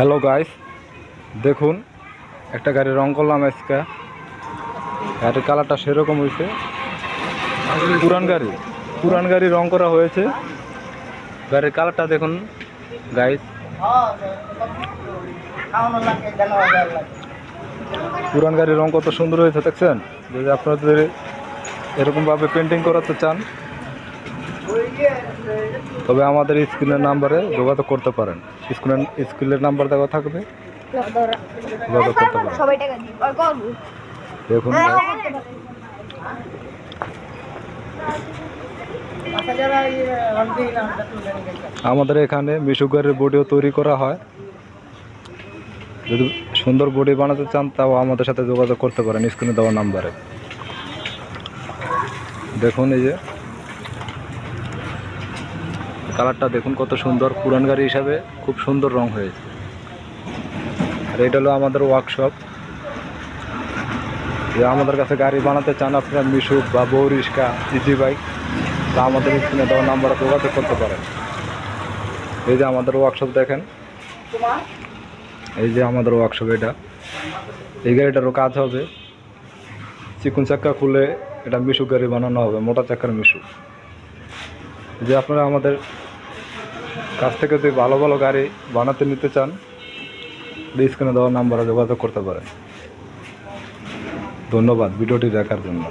Hello guys দেখুন, একটা গাড়ি রং করলাম আজকে। গাড়ির কালারটা সেরকম হয়েছে। পুরান গাড়ি পুরান গাড়ি রং করা হয়েছে। গাড়ির কালারটা দেখুন গাইস পুরান গাড়ির রং কত সুন্দর হয়েছে, দেখছেন? যদি আপনাদের এরকমভাবে পেন্টিং করাতে চান তবে আমাদের স্ক্রিনের নাম্বারে যোগাযোগ করতে পারেন। স্কুলের স্কুলের নাম্বার দেওয়া থাকবে। যোগাযোগ করতে পারেন। দেখুন আমাদের এখানে মিশুগারের বডিও তৈরি করা হয়। যদি সুন্দর বডি বানাতে চান তাও আমাদের সাথে যোগাযোগ করতে পারেন স্ক্রিনে দেওয়া নাম্বারে। দেখুন এই যে কালারটা দেখুন কত সুন্দর, পুরান গাড়ি হিসাবে খুব সুন্দর রং হয়েছে। আর এটা হলো আমাদের ওয়ার্কশপ যে আমাদের কাছে গাড়ি বানাতে চান আপনারা মিশুক বা বৌরিস্কা ইজি বাইক, তা আমাদের স্ক্রিনে দেওয়া নাম্বারে যোগাযোগ করতে পারেন। এই যে আমাদের ওয়ার্কশপ দেখেন। এই যে আমাদের ওয়ার্কশপ এটা। এই গাড়িটারও কাজ হবে। চিকুন চাক্কা খুলে এটা মিশুক গাড়ি বানানো হবে, মোটা চাক্কার মিশুক। যে আপনারা আমাদের কাছ থেকে যদি ভালো ভালো গাড়ি বানাতে নিতে চান স্ক্রিনে দেওয়ার নাম্বারে যোগাযোগ করতে পারেন। ধন্যবাদ ভিডিওটি দেখার জন্য।